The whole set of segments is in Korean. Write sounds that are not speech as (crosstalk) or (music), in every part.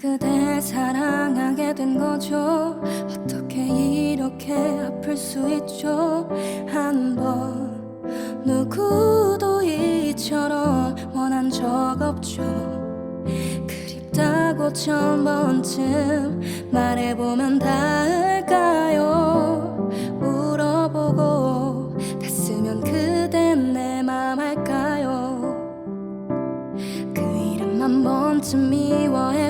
그댈 사랑하게 된 거죠. 어떻게 이렇게 아플 수 있죠? 한 번. 누구도 이처럼 원한 적 없죠. 그립다고 천 번쯤 말해보면 닿을까요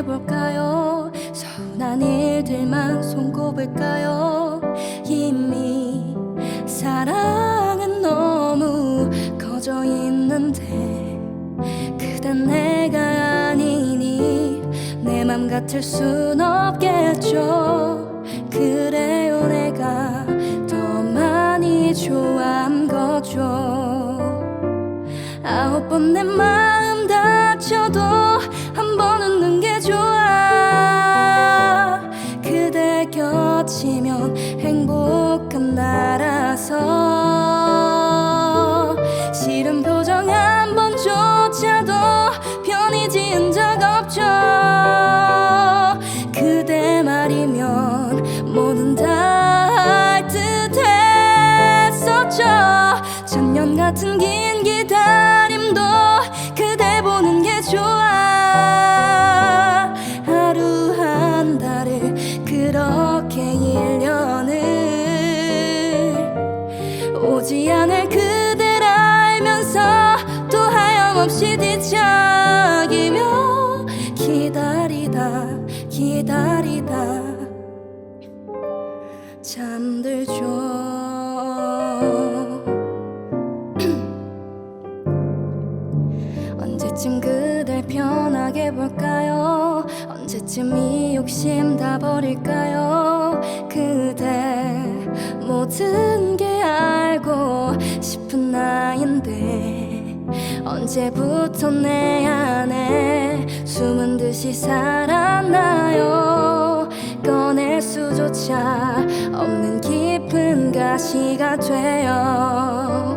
해볼까요? 서운한 일들만 손꼽을까요? 이미 사랑은 너무 커져 있는데 그댄 내가 아니니 내 맘 같을 순 없겠죠. 그래요 내가 더 많이 좋아한 거죠. 아홉 번 내 마음 다쳐도 그대 곁이면 행복한 나라서 싫은 표정 한 번조차도 편히 지은 적 없죠. 그대 말이면 뭐든 다할 듯했었죠. 천년 같은 긴 기다림 오지 않을 그댈 알면서 또 하염없이 뒤척이며 기다리다 기다리다. 잠들죠. (clears throat) 언제쯤 그댈 편하게 볼까요? 언제쯤 이 욕심 다 버릴까요? 그대 모든 언제부터 내 안에 숨은 듯이 살았나요? 꺼낼 수조차 없는 깊은 가시가 되어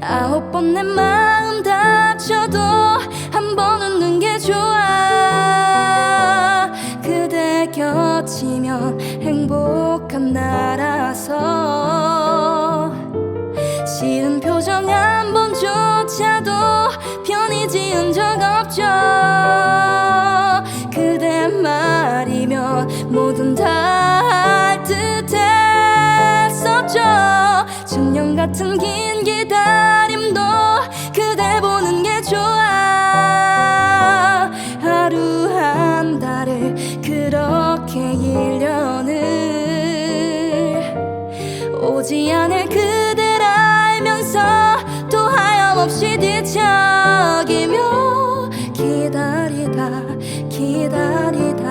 아홉 번 내 마음 다쳐도 표정 한 번조차도 편히 지은 적 없죠. 그대 말이면 뭐든 다할 듯했었죠. 천년 같은 긴 기다림도 그대 보는 게 좋아. 하루 한 달을 그렇게 1년을 오지 않을 그 없이 뒤척이며 기다리다 기다리다.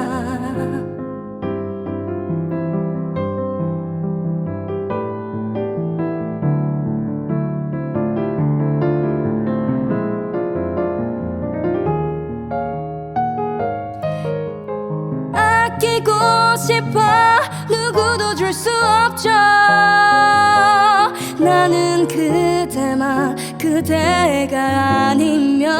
아끼고 싶어 누구도 줄 수 없죠. 나는 그대만 그대가 아니면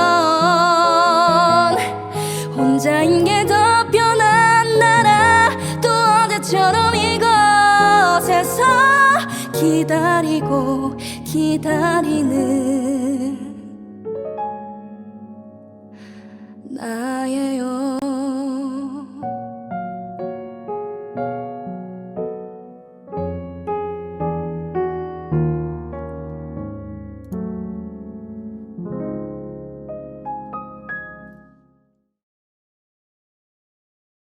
혼자인 게 더 편한 나라 또 어제처럼 이곳에서 기다리고 기다리는 나예요